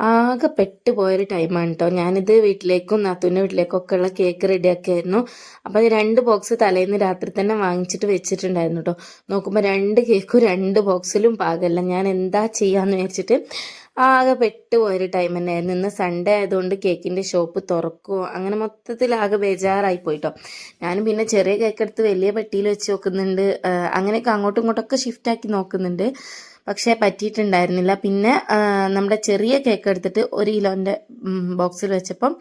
ആകെ പെട്ട് പോയൊരു ടൈമാണ് കേട്ടോ ഞാനിത് വീട്ടിലേക്കും നാത്തൂന്റെ വീട്ടിലേക്കും ഒക്കെ ഉള്ള കേക്ക് റെഡിയാക്കിയായിരുന്നു. അപ്പോൾ രണ്ട് ബോക്സ് തലേന്ന് രാത്രി തന്നെ വാങ്ങിച്ചിട്ട് വെച്ചിട്ടുണ്ടായിരുന്നു കേട്ടോ നോക്കുമ്പോൾ രണ്ട് കേക്കും രണ്ട് ബോക്സിലും പാകമല്ല ഞാൻ എന്താ ചെയ്യാന്ന് വിചാരിച്ചിട്ട് ആകെ പെട്ടുപോയൊരു ടൈം തന്നെയായിരുന്നു. ഇന്ന് സൺഡേ ആയതുകൊണ്ട് കേക്കിന്റെ ഷോപ്പ് തുറക്കുമോ അങ്ങനെ മൊത്തത്തിൽ ആകെ ബേജാറായി പോയിട്ടോ. ഞാനും പിന്നെ ചെറിയ കേക്കെടുത്ത് വലിയ പെട്ടിയിൽ വെച്ച് നോക്കുന്നുണ്ട് അങ്ങനെയൊക്കെ അങ്ങോട്ടും ഇങ്ങോട്ടൊക്കെ ഷിഫ്റ്റാക്കി നോക്കുന്നുണ്ട്. പക്ഷേ പറ്റിയിട്ടുണ്ടായിരുന്നില്ല. പിന്നെ നമ്മുടെ ചെറിയ കേക്ക് എടുത്തിട്ട് ഒരു കിലോന്റെ ബോക്സിൽ വെച്ചപ്പം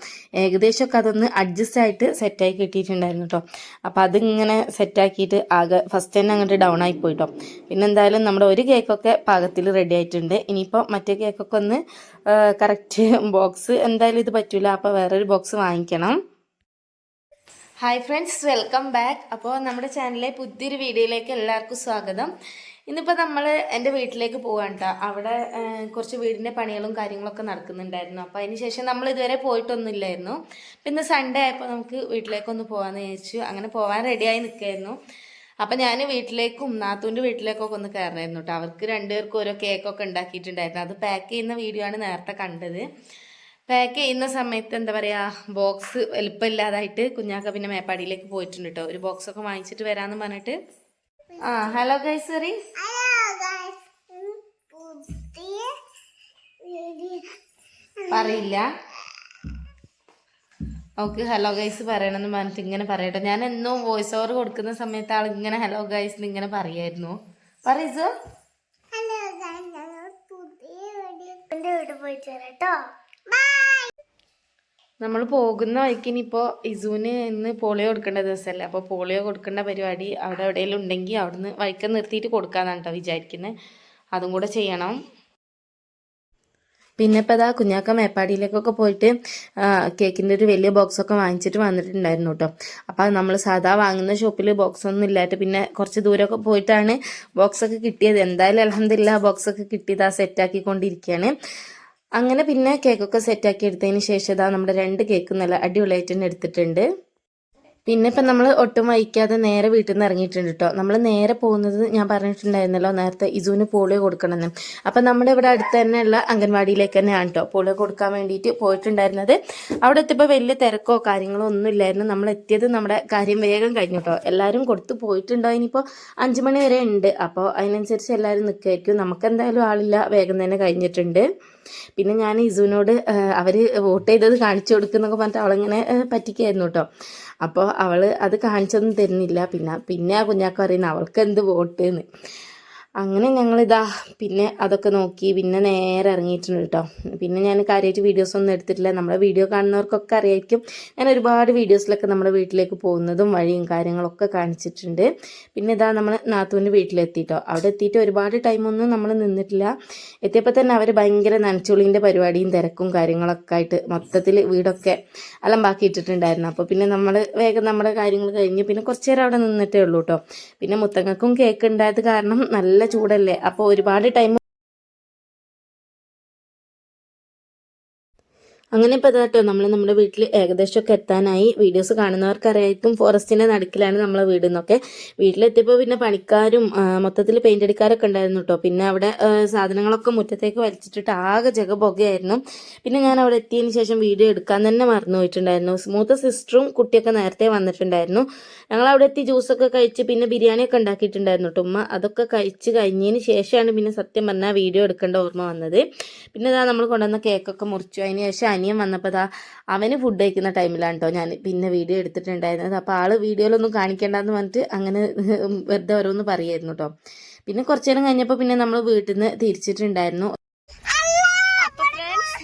ഏകദേശമൊക്കെ അതൊന്ന് അഡ്ജസ്റ്റ് ആയിട്ട് സെറ്റായി കിട്ടിയിട്ടുണ്ടായിരുന്നു കേട്ടോ അപ്പോൾ അതിങ്ങനെ സെറ്റാക്കിയിട്ട് ആകെ ഫസ്റ്റ് തന്നെ അങ്ങോട്ട് ഡൗൺ ആയി പോയിട്ടോ പിന്നെ എന്തായാലും നമ്മുടെ ഒരു കേക്കൊക്കെ പാകത്തിൽ റെഡി ആയിട്ടുണ്ട്. ഇനിയിപ്പോൾ മറ്റേ കേക്കൊക്കെ ഒന്ന് കറക്റ്റ് ബോക്സ് എന്തായാലും ഇത് പറ്റില്ല അപ്പോൾ വേറൊരു ബോക്സ് വാങ്ങിക്കണം. ഹായ് ഫ്രണ്ട്സ് വെൽക്കം ബാക്ക് അപ്പോൾ നമ്മുടെ ചാനലിലെ പുതിയൊരു വീഡിയോയിലേക്ക് എല്ലാവർക്കും സ്വാഗതം. ഇന്നിപ്പോൾ നമ്മൾ എന്റെ വീട്ടിലേക്ക് പോകാൻ കേട്ടോ അവിടെ കുറച്ച് വീടിന്റെ പണികളും കാര്യങ്ങളൊക്കെ നടക്കുന്നുണ്ടായിരുന്നു. അപ്പോൾ അതിന് ശേഷം നമ്മൾ ഇതുവരെ പോയിട്ടൊന്നുമില്ലായിരുന്നു. പിന്നെ സൺഡേ ആയപ്പോൾ നമുക്ക് വീട്ടിലേക്കൊന്ന് പോകാമെന്ന് വിചാരിച്ചു. അങ്ങനെ പോകാൻ റെഡിയായി നിൽക്കായിരുന്നു അപ്പം ഞാൻ വീട്ടിലേക്കും നാത്തൂന്റെ വീട്ടിലേക്കൊക്കെ ഒന്ന് കയറണമായിരുന്നു കേട്ടോ അവർക്ക് രണ്ടുപേർക്കും ഓരോ കേക്കൊക്കെ ഉണ്ടാക്കിയിട്ടുണ്ടായിരുന്നു. അത് പാക്ക് ചെയ്യുന്ന വീഡിയോ ആണ് നേരത്തെ കണ്ടത്. പാക്ക് ചെയ്യുന്ന സമയത്ത് എന്താ പറയുക ബോക്സ് എളുപ്പമില്ലാതായിട്ട് കുഞ്ഞാക്ക പിന്നെ മേപ്പാടിയിലേക്ക് പോയിട്ടുണ്ട് കേട്ടോ ഒരു ബോക്സൊക്കെ വാങ്ങിച്ചിട്ട് വരാമെന്ന് പറഞ്ഞിട്ട് ആ ഹലോ ഗൈസ് സറി പറയില്ല. ഓക്കെ ഹലോ ഗൈസ് പറയണമെന്ന് പറഞ്ഞിട്ട് ഇങ്ങനെ പറയട്ടെ. ഞാൻ എന്നും വോയിസ് ഓവർ കൊടുക്കുന്ന സമയത്ത് ആൾ ഇങ്ങനെ ഹലോ ഗൈസ് ഇങ്ങനെ പറയായിരുന്നു. പറയസോ ഹലോ പുതിയ വീട് പോയിട്ട് വരാം കേട്ടോ. നമ്മൾ പോകുന്ന വഴിക്ക് ഇനിയിപ്പോൾ ഇസുവിന് ഇന്ന് പോളിയോ കൊടുക്കേണ്ട ദിവസമല്ലേ അപ്പോൾ പോളിയോ കൊടുക്കേണ്ട പരിപാടി അവിടെ എവിടെയെങ്കിലും ഉണ്ടെങ്കിൽ അവിടുന്ന് വഴിക്ക് നിർത്തിയിട്ട് കൊടുക്കാന്നാണ് കേട്ടോ വിചാരിക്കുന്നത് അതും കൂടെ ചെയ്യണം. പിന്നെ ഇപ്പോൾ അതാ കുഞ്ഞാക്ക മേപ്പാടിയിലേക്കൊക്കെ പോയിട്ട് കേക്കിന്റെ ഒരു വലിയ ബോക്സൊക്കെ വാങ്ങിച്ചിട്ട് വന്നിട്ടുണ്ടായിരുന്നു കേട്ടോ അപ്പോൾ നമ്മൾ സാധാ വാങ്ങുന്ന ഷോപ്പിൽ ബോക്സ് ഒന്നും ഇല്ലായിട്ട് പിന്നെ കുറച്ച് ദൂരമൊക്കെ പോയിട്ടാണ് ബോക്സൊക്കെ കിട്ടിയത്. എന്തായാലും അലഹമില്ല ബോക്സൊക്കെ കിട്ടിയത് ആ സെറ്റാക്കിക്കൊണ്ടിരിക്കുകയാണ് അങ്ങനെ പിന്നെ കേക്കൊക്കെ സെറ്റാക്കി എടുത്തതിന് ശേഷം ഇതാ നമ്മുടെ രണ്ട് കേക്ക് നല്ല അടിപൊളിയായിട്ട് തന്നെ എടുത്തിട്ടുണ്ട്. പിന്നെ ഇപ്പം നമ്മൾ ഒട്ടും വൈകാതെ നേരെ വീട്ടിൽ നിന്ന് ഇറങ്ങിയിട്ടുണ്ട് കേട്ടോ. നമ്മൾ നേരെ പോകുന്നത് ഞാൻ പറഞ്ഞിട്ടുണ്ടായിരുന്നല്ലോ നേരത്തെ ഇസുവിന് പോളിയോ കൊടുക്കണമെന്ന്. അപ്പം നമ്മുടെ ഇവിടെ അടുത്ത് തന്നെയുള്ള അംഗൻവാടിയിലേക്ക് തന്നെയാണ് കേട്ടോ പോളിയോ കൊടുക്കാൻ വേണ്ടിയിട്ട് പോയിട്ടുണ്ടായിരുന്നത്. അവിടെ എത്തിയപ്പോൾ വലിയ തിരക്കോ കാര്യങ്ങളോ ഒന്നും ഇല്ലായിരുന്നു. നമ്മൾ എത്തിയത് നമ്മുടെ കാര്യം വേഗം കഴിഞ്ഞു കേട്ടോ. എല്ലാവരും കൊടുത്തു പോയിട്ടുണ്ടോ? ഇനിയിപ്പോൾ അഞ്ച് മണി വരെ ഉണ്ട്. അപ്പോൾ അതിനനുസരിച്ച് എല്ലാവരും നിൽക്കുമായിരിക്കും നമുക്ക് എന്തായാലും ആളില്ല. വേഗം തന്നെ കഴിഞ്ഞിട്ടുണ്ട്. പിന്നെ ഞാൻ ഇസുവിനോട് അവർ വോട്ട് ചെയ്തത് കാണിച്ചു കൊടുക്കുന്നൊക്കെ പറഞ്ഞിട്ട് അവളിങ്ങനെ പറ്റിക്കായിരുന്നു കേട്ടോ. അപ്പോൾ അവൾ അത് കാണിച്ചൊന്നും തരുന്നില്ല. പിന്നെ പിന്നെ ആ കുഞ്ഞാക്ക പറയുന്നത് അവൾക്ക് എന്ത് വോട്ട് എന്ന് അങ്ങനെ ഞങ്ങളിതാ പിന്നെ അതൊക്കെ നോക്കി പിന്നെ നേരെ ഇറങ്ങിയിട്ടുണ്ട് കേട്ടോ പിന്നെ ഞാൻ കാര്യമായിട്ട് വീഡിയോസ് ഒന്നും എടുത്തിട്ടില്ല. നമ്മുടെ വീഡിയോ കാണുന്നവർക്കൊക്കെ അറിയായിരിക്കും. ഞാൻ ഒരുപാട് വീഡിയോസിലൊക്കെ നമ്മുടെ വീട്ടിലേക്ക് പോകുന്നതും വഴിയും കാര്യങ്ങളൊക്കെ കാണിച്ചിട്ടുണ്ട്. പിന്നെ ഇതാ നമ്മൾ നാത്തൂന്റെ വീട്ടിലെത്തിയിട്ടോ അവിടെ എത്തിയിട്ട് ഒരുപാട് ടൈമൊന്നും നമ്മൾ നിന്നിട്ടില്ല. എത്തിയപ്പോൾ തന്നെ അവർ ഭയങ്കര നനച്ചുളിന്റെ പരിപാടിയും തിരക്കും കാര്യങ്ങളൊക്കെ ആയിട്ട് മൊത്തത്തിൽ വീടൊക്കെ അലമ്പാക്കിയിട്ടിട്ടുണ്ടായിരുന്നു. അപ്പോൾ പിന്നെ നമ്മൾ വേഗം നമ്മുടെ കാര്യങ്ങൾ കഴിഞ്ഞ് പിന്നെ കുറച്ച് നേരം അവിടെ നിന്നിട്ടേ ഉള്ളൂ കേട്ടോ പിന്നെ മുത്തങ്ങൾക്കും കേക്ക് ഉണ്ടായത് കാരണം നല്ല ചൂടല്ലേ? അപ്പോൾ ഒരുപാട് ടൈം അങ്ങനെ ഇപ്പോൾ കേട്ടോ നമ്മൾ നമ്മുടെ വീട്ടിൽ ഏകദേശമൊക്കെ എത്താനായി. വീഡിയോസ് കാണുന്നവർക്കറിയായിരിക്കും ഫോറസ്റ്റിന്റെ നടുക്കിലാണ് നമ്മളെ വീട് എന്നൊക്കെ. വീട്ടിലെത്തിയപ്പോൾ പിന്നെ പണിക്കാരും മൊത്തത്തിൽ പെയിന്റ് അടിക്കാരൊക്കെ ഉണ്ടായിരുന്നു കേട്ടോ. പിന്നെ അവിടെ സാധനങ്ങളൊക്കെ മുറ്റത്തേക്ക് വലിച്ചിട്ടിട്ട് ആകെ ജഗ പുകയായിരുന്നു പിന്നെ ഞാൻ അവിടെ എത്തിയതിന് ശേഷം വീഡിയോ എടുക്കാൻ തന്നെ മറന്നു പോയിട്ടുണ്ടായിരുന്നു. സിസ്റ്ററും കുട്ടിയൊക്കെ നേരത്തെ വന്നിട്ടുണ്ടായിരുന്നു. ഞങ്ങൾ അവിടെ എത്തി ജ്യൂസൊക്കെ കഴിച്ച് പിന്നെ ബിരിയാണിയൊക്കെ ഉണ്ടാക്കിയിട്ടുണ്ടായിരുന്നു ഉമ്മ അതൊക്കെ കഴിച്ച് കഴിഞ്ഞതിന് ശേഷമാണ് പിന്നെ സത്യം പറഞ്ഞാൽ വീഡിയോ എടുക്കേണ്ട ഓർമ്മ വന്നത്. പിന്നെ ഇതാ നമ്മൾ കൊണ്ടുവന്ന കേക്കൊക്കെ മുറിച്ചു. അതിന് ശേഷം അനിയൻ വന്നപ്പോൾ ഇതാ അവന് ഫുഡ് കഴിക്കുന്ന ടൈമിലാണ് കേട്ടോ ഞാൻ പിന്നെ വീഡിയോ എടുത്തിട്ടുണ്ടായിരുന്നത്. അപ്പോൾ ആൾ വീഡിയോയിലൊന്നും കാണിക്കേണ്ടെന്ന് പറഞ്ഞിട്ട് അങ്ങനെ വെറുതെ ഓരോന്ന് പറയായിരുന്നു കേട്ടോ പിന്നെ കുറച്ചു നേരം കഴിഞ്ഞപ്പോൾ പിന്നെ നമ്മൾ വീട്ടിൽ നിന്ന് തിരിച്ചിട്ടുണ്ടായിരുന്നു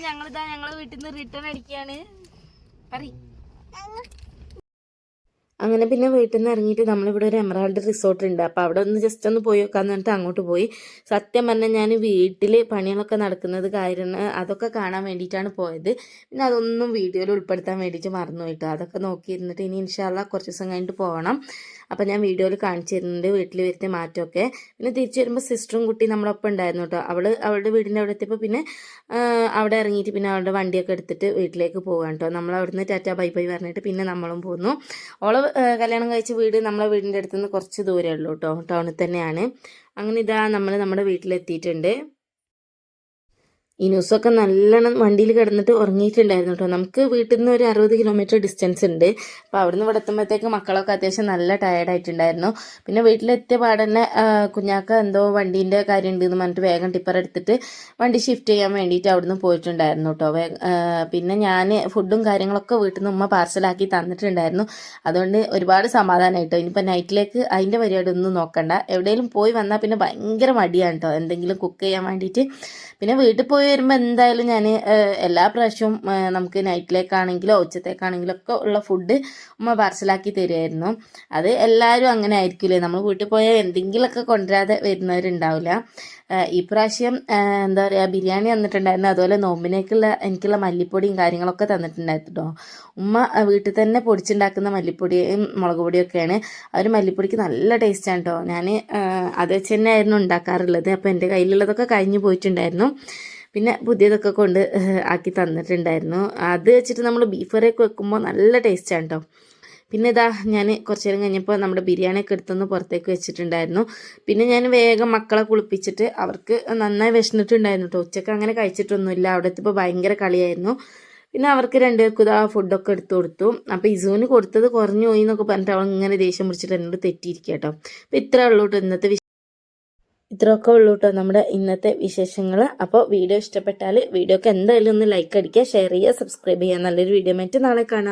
ഞങ്ങളിതാ ഞങ്ങളെ വീട്ടിൽ നിന്ന് റിട്ടേൺ അടിക്കുകയാണ് പറയും അങ്ങനെ പിന്നെ വീട്ടിൽ നിന്ന് ഇറങ്ങിയിട്ട് നമ്മളിവിടെ ഒരു എമറാൾഡ് റിസോർട്ട് ഉണ്ട് അപ്പോൾ അവിടെ ഒന്ന് ജസ്റ്റ് ഒന്ന് പോയി നോക്കാന്ന് പറഞ്ഞിട്ട് അങ്ങോട്ട് പോയി. സത്യം പറഞ്ഞാൽ ഞാൻ വീട്ടിൽ പണികളൊക്കെ നടക്കുന്നത് കാരണം അതൊക്കെ കാണാൻ വേണ്ടിയിട്ടാണ് പോയത്. പിന്നെ അതൊന്നും വീഡിയോയിൽ ഉൾപ്പെടുത്താൻ വേണ്ടിയിട്ട് മറന്നു പോയിട്ട് അതൊക്കെ നോക്കിയിരുന്നിട്ട് ഇനി ഇൻഷാല്ല കുറച്ച് ദിവസം കഴിഞ്ഞിട്ട് പോകണം അപ്പോൾ ഞാൻ വീഡിയോയിൽ കാണിച്ചു തരുന്നുണ്ട് വീട്ടിൽ വരുത്തിയ മാറ്റമൊക്കെ പിന്നെ തിരിച്ചു വരുമ്പോൾ സിസ്റ്ററും കുട്ടി നമ്മളൊപ്പം ഉണ്ടായിരുന്നു കേട്ടോ അവൾ അവളുടെ വീടിന്റെ അവിടെ എത്തിയപ്പോൾ പിന്നെ അവിടെ ഇറങ്ങിയിട്ട് പിന്നെ അവളുടെ വണ്ടിയൊക്കെ എടുത്തിട്ട് വീട്ടിലേക്ക് പോകാൻ കേട്ടോ നമ്മൾ അവിടുന്ന് ടാറ്റ ബൈ ബൈ പറഞ്ഞിട്ട് പിന്നെ നമ്മളും പോന്നു. ഓൾ കല്യാണം കഴിച്ച വീട് നമ്മളെ വീടിന്റെ അടുത്ത് നിന്ന് കുറച്ച് ദൂരമേ ഉള്ളൂ കേട്ടോ ടൗണിൽ തന്നെയാണ്. അങ്ങനെ ഇതാ നമ്മൾ നമ്മുടെ വീട്ടിലെത്തിയിട്ടുണ്ട്. ഈ ന്യൂസൊക്കെ നല്ലോണം വണ്ടിയിൽ കിടന്നിട്ട് ഉറങ്ങിയിട്ടുണ്ടായിരുന്നു കേട്ടോ നമുക്ക് വീട്ടിൽ നിന്ന് ഒരു അറുപത് കിലോമീറ്റർ ഡിസ്റ്റൻസ് ഉണ്ട്. അപ്പോൾ അവിടുന്ന് ഇവിടെ എത്തുമ്പോഴത്തേക്ക് മക്കളൊക്കെ അത്യാവശ്യം നല്ല ടയർഡായിട്ടുണ്ടായിരുന്നു പിന്നെ വീട്ടിലെത്തിയ പാടന്നെ കുഞ്ഞാക്ക എന്തോ വണ്ടീന്റെ കാര്യം ഉണ്ടെന്ന് പറഞ്ഞിട്ട് വേഗം ടിപ്പർ എടുത്തിട്ട് വണ്ടി ഷിഫ്റ്റ് ചെയ്യാൻ വേണ്ടിയിട്ട് അവിടുന്ന് പോയിട്ടുണ്ടായിരുന്നു കേട്ടോ പിന്നെ ഞാൻ ഫുഡും കാര്യങ്ങളൊക്കെ വീട്ടിൽ നിന്ന് ഉമ്മ പാർസലാക്കി തന്നിട്ടുണ്ടായിരുന്നു. അതുകൊണ്ട് ഒരുപാട് സമാധാനമായിട്ടോ ഇനിയിപ്പോൾ നൈറ്റിലേക്ക് അതിന്റെ പരിപാടി ഒന്നും നോക്കണ്ട. എവിടെയെങ്കിലും പോയി വന്നാൽ പിന്നെ ഭയങ്കര മടിയാണ് കേട്ടോ എന്തെങ്കിലും കുക്ക് ചെയ്യാൻ വേണ്ടിയിട്ട് പിന്നെ വീട്ടിൽ പോയി വരുമ്പോൾ എന്തായാലും ഞാൻ എല്ലാ പ്രാവശ്യവും നമുക്ക് നൈറ്റിലേക്കാണെങ്കിലോ ഉച്ചത്തേക്കാണെങ്കിലോ ഒക്കെ ഉള്ള ഫുഡ് ഉമ്മ പാർസലാക്കി തരുമായിരുന്നു അത് എല്ലാവരും അങ്ങനെ ആയിരിക്കില്ലേ നമ്മൾ വീട്ടിൽ പോയാൽ എന്തെങ്കിലുമൊക്കെ കൊണ്ടുവരാതെ വരുന്നവരുണ്ടാവില്ല. ഈ പ്രാവശ്യം എന്താ പറയുക ബിരിയാണി തന്നിട്ടുണ്ടായിരുന്നു. അതുപോലെ നോമ്പിനേക്കുള്ള എനിക്കുള്ള മല്ലിപ്പൊടിയും കാര്യങ്ങളൊക്കെ തന്നിട്ടുണ്ടായിരുന്നു കേട്ടോ ഉമ്മ വീട്ടിൽ തന്നെ പൊടിച്ചുണ്ടാക്കുന്ന മല്ലിപ്പൊടിയും മുളക് പൊടിയൊക്കെയാണ്. ആ ഒരു മല്ലിപ്പൊടിക്ക് നല്ല ടേസ്റ്റാണ് കേട്ടോ ഞാൻ അത് വെച്ച് തന്നെയായിരുന്നു ഉണ്ടാക്കാറുള്ളത്. അപ്പോൾ എന്റെ കയ്യിലുള്ളതൊക്കെ കഴിഞ്ഞു പോയിട്ടുണ്ടായിരുന്നു. പിന്നെ പുതിയതൊക്കെ കൊണ്ട് ആക്കി തന്നിട്ടുണ്ടായിരുന്നു. അത് വെച്ചിട്ട് നമ്മൾ ബീഫ് കറിയൊക്കെ വെക്കുമ്പോൾ നല്ല ടേസ്റ്റാണ് കേട്ടോ പിന്നെ ഇതാ ഞാൻ കുറച്ച് നേരം കഴിഞ്ഞപ്പോൾ നമ്മുടെ ബിരിയാണിയൊക്കെ എടുത്തൊന്ന് പുറത്തേക്ക് വെച്ചിട്ടുണ്ടായിരുന്നു. പിന്നെ ഞാൻ വേഗം മക്കളെ കുളിപ്പിച്ചിട്ട് അവർക്ക് നന്നായി വിശന്നിട്ടുണ്ടായിരുന്നു കേട്ടോ ഉച്ചയ്ക്ക് അങ്ങനെ കഴിച്ചിട്ടൊന്നുമില്ല. അവിടെ ഇപ്പോൾ ഭയങ്കര കളിയായിരുന്നു. പിന്നെ അവർക്ക് രണ്ടുപേർക്കും ഇതാ ഫുഡൊക്കെ എടുത്തു കൊടുത്തു. അപ്പോൾ ഇസുവിന് കൊടുത്തത് കുറഞ്ഞു പോയി എന്നൊക്കെ പറഞ്ഞിട്ട് അവൾ ഇങ്ങനെ ദേഷ്യം പിടിച്ചിട്ട് എന്നോട് തെറ്റിയിരിക്കുക കേട്ടോ അപ്പോൾ ഇത്രേ ഉള്ളൂ കേട്ടോ ഇന്നത്തെ ഇത്രയൊക്കെ ഉള്ളൂ കേട്ടോ നമ്മുടെ ഇന്നത്തെ വിശേഷങ്ങൾ അപ്പോൾ വീഡിയോ ഇഷ്ടപ്പെട്ടാൽ വീഡിയോക്ക് എന്തായാലും ഒന്ന് ലൈക്ക് അടിക്കുക ഷെയർ ചെയ്യുക സബ്സ്ക്രൈബ് ചെയ്യുക. നല്ലൊരു വീഡിയോ ആയിട്ട് നാളെ കാണാം.